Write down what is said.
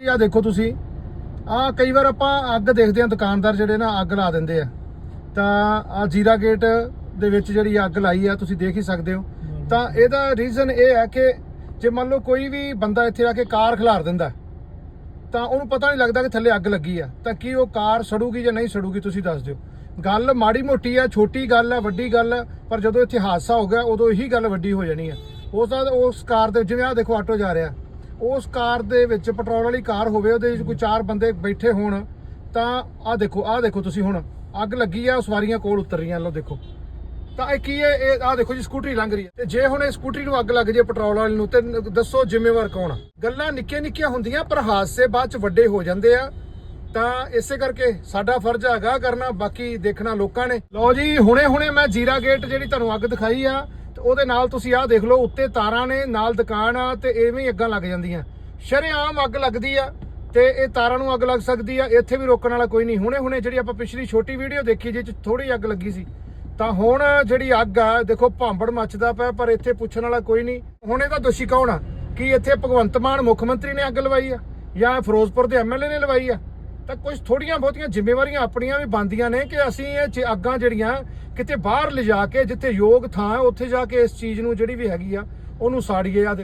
ਆ ਦੇਖੋ ਤੁਸੀਂ। ਆ ਕਈ ਵਾਰ ਆਪਾਂ ਅੱਗ ਦੇਖਦੇ ਆ ਦੁਕਾਨਦਾਰ ਜਿਹੜੇ ਨਾ ਅੱਗ ਲਾ ਦਿੰਦੇ ਆ। ਤਾਂ ਆ ਜੀਰਾ ਗੇਟ ਦੇ ਵਿੱਚ ਜਿਹੜੀ ਅੱਗ ਲਾਈ ਆ, ਤੁਸੀਂ ਦੇਖ ਹੀ ਸਕਦੇ ਹੋ। ਤਾਂ ਇਹਦਾ ਰੀਜ਼ਨ ਇਹ ਹੈ ਕਿ ਜੇ ਮੰਨ ਲਓ ਕੋਈ ਵੀ ਬੰਦਾ ਇੱਥੇ ਆ ਕੇ ਕਾਰ ਖਿਲਾਰ ਦਿੰਦਾ, ਤਾਂ ਉਹਨੂੰ ਪਤਾ ਨਹੀਂ ਲੱਗਦਾ ਕਿ ਥੱਲੇ ਅੱਗ ਲੱਗੀ ਆ। ਤਾਂ ਕੀ ਉਹ ਕਾਰ ਸੜੂਗੀ ਜਾਂ ਨਹੀਂ ਸੜੂਗੀ, ਤੁਸੀਂ ਦੱਸ ਦਿਓ। ਗੱਲ ਮਾੜੀ ਮੋਟੀ ਆ, ਛੋਟੀ ਗੱਲ ਆ, ਵੱਡੀ ਗੱਲ ਆ, ਪਰ ਜਦੋਂ ਇੱਥੇ ਹਾਦਸਾ ਹੋ ਗਿਆ, ਉਦੋਂ ਇਹੀ ਗੱਲ ਵੱਡੀ ਹੋ ਜਾਣੀ ਆ। ਉਸ ਦਾ ਉਸ ਕਾਰ ਦੇ ਜਿਵੇਂ ਆ ਦੇਖੋ, ਆਟੋ ਜਾ ਰਿਹਾ। ਉਸ ਕਾਰ ਦੇ ਵਿੱਚ ਪੈਟਰੋਲ ਵਾਲੀ ਕਾਰ ਹੋਵੇ, ਉਹਦੇ ਵਿੱਚ ਕੋਈ ਚਾਰ ਬੰਦੇ ਬੈਠੇ ਹੋਣ, ਤਾਂ ਆ ਦੇਖੋ ਆ ਦੇਖੋ ਤੁਸੀਂ ਹੁਣ, ਅੱਗ ਲੱਗੀ ਆ, ਸਵਾਰੀਆਂ ਕੋਲ ਉਤਰ ਰਹੀਆਂ, ਲਓ ਦੇਖੋ। ਤਾਂ ਇਹ ਕੀ ਹੈ? ਇਹ ਆ ਦੇਖੋ ਜੀ, ਸਕੂਟਰੀ ਲੰਘ ਰਹੀ ਹੈ। ਤੇ ਜੇ ਹੁਣ ਇਹ ਸਕੂਟਰੀ ਨੂੰ ਅੱਗ ਲੱਗ ਜੇ ਪੈਟਰੋਲ ਵਾਲੇ ਨੂੰ, ਤੇ ਦੱਸੋ ਜ਼ਿੰਮੇਵਾਰ ਕੌਣ ਆ? ਗੱਲਾਂ ਨਿੱਕੀਆਂ ਨਿੱਕੀਆਂ ਹੁੰਦੀਆਂ, ਪਰ ਹਾਦਸੇ ਬਾਅਦ ਚ ਵੱਡੇ ਹੋ ਜਾਂਦੇ ਆ। ਤਾਂ ਇਸੇ ਕਰਕੇ ਸਾਡਾ ਫਰਜ਼ ਹੈਗਾ ਕਰਨਾ, ਬਾਕੀ ਦੇਖਣਾ ਲੋਕਾਂ ਨੇ। ਲਓ ਜੀ ਹੁਣੇ ਹੁਣੇ ਮੈਂ ਜੀਰਾ ਗੇਟ ਜਿਹੜੀ ਤੁਹਾਨੂੰ ਅੱਗ ਦਿਖਾਈ ਆ ਤੇ ਉਹਦੇ ਨਾਲ ਤੁਸੀਂ ਆਹ ਦੇਖ ਲਓ, ਉੱਤੇ ਤਾਰਾਂ ਨੇ, ਨਾਲ ਦੁਕਾਨ ਆ ਤੇ ਐਵੇਂ ਹੀ ਅੱਗਾਂ ਲੱਗ ਜਾਂਦੀਆਂ। ਸ਼ਰੇਆਮ ਅੱਗ ਲੱਗਦੀ ਆ ਤੇ ਇਹ ਤਾਰਾਂ ਨੂੰ ਅੱਗ ਲੱਗ ਸਕਦੀ ਆ, ਇੱਥੇ ਵੀ ਰੋਕਣ ਵਾਲਾ ਕੋਈ ਨਹੀਂ। ਹੁਣੇ ਹੁਣੇ ਜਿਹੜੀ ਆਪਾਂ ਪਿਛਲੀ ਛੋਟੀ ਵੀਡੀਓ ਦੇਖੀ ਜਿਹ ਚ ਥੋੜੀ ਅੱਗ ਲੱਗੀ ਸੀ। ਤਾਂ ਹੁਣ ਜਿਹੜੀ ਅੱਗ ਆ, ਦੇਖੋ ਭਾਂਬੜ ਮੱਚਦਾ ਪਿਆ, ਪਰ ਇੱਥੇ ਪੁੱਛਣ ਵਾਲਾ ਕੋਈ ਨਹੀਂ। ਹੁਣ ਇਹਦਾ ਦੋਸ਼ੀ ਕੌਣ ਆ? ਕੀ ਇੱਥੇ ਭਗਵੰਤ ਮਾਨ ਮੁੱਖ ਮੰਤਰੀ ਨੇ ਅੱਗ ਲਵਾਈ ਆ? ਜਾਂ ਫਿਰੋਜ਼ਪੁਰ ਦੇ ਐਮਐਲਏ ਨੇ ਲਵਾਈ ਆ? ਤਾਂ ਕੁਝ ਥੋੜੀਆਂ ਬਹੁਤੀਆਂ ਜ਼ਿੰਮੇਵਾਰੀਆਂ ਆਪਣੀਆਂ ਵੀ ਬਣਦੀਆਂ ਨੇ ਕਿ ਅਸੀਂ ਇਹ ਚ- ਅੱਗਾਂ ਜਿਹੜੀਆਂ ਕਿਤੇ ਬਾਹਰ ਲਿਜਾ ਕੇ ਜਿੱਥੇ ਯੋਗ ਥਾਂ ਉੱਥੇ ਜਾ ਕੇ ਇਸ ਚੀਜ਼ ਨੂੰ ਜਿਹੜੀ ਵੀ ਹੈਗੀ ਆ, ਉਹਨੂੰ ਸਾੜੀਏ। ਆ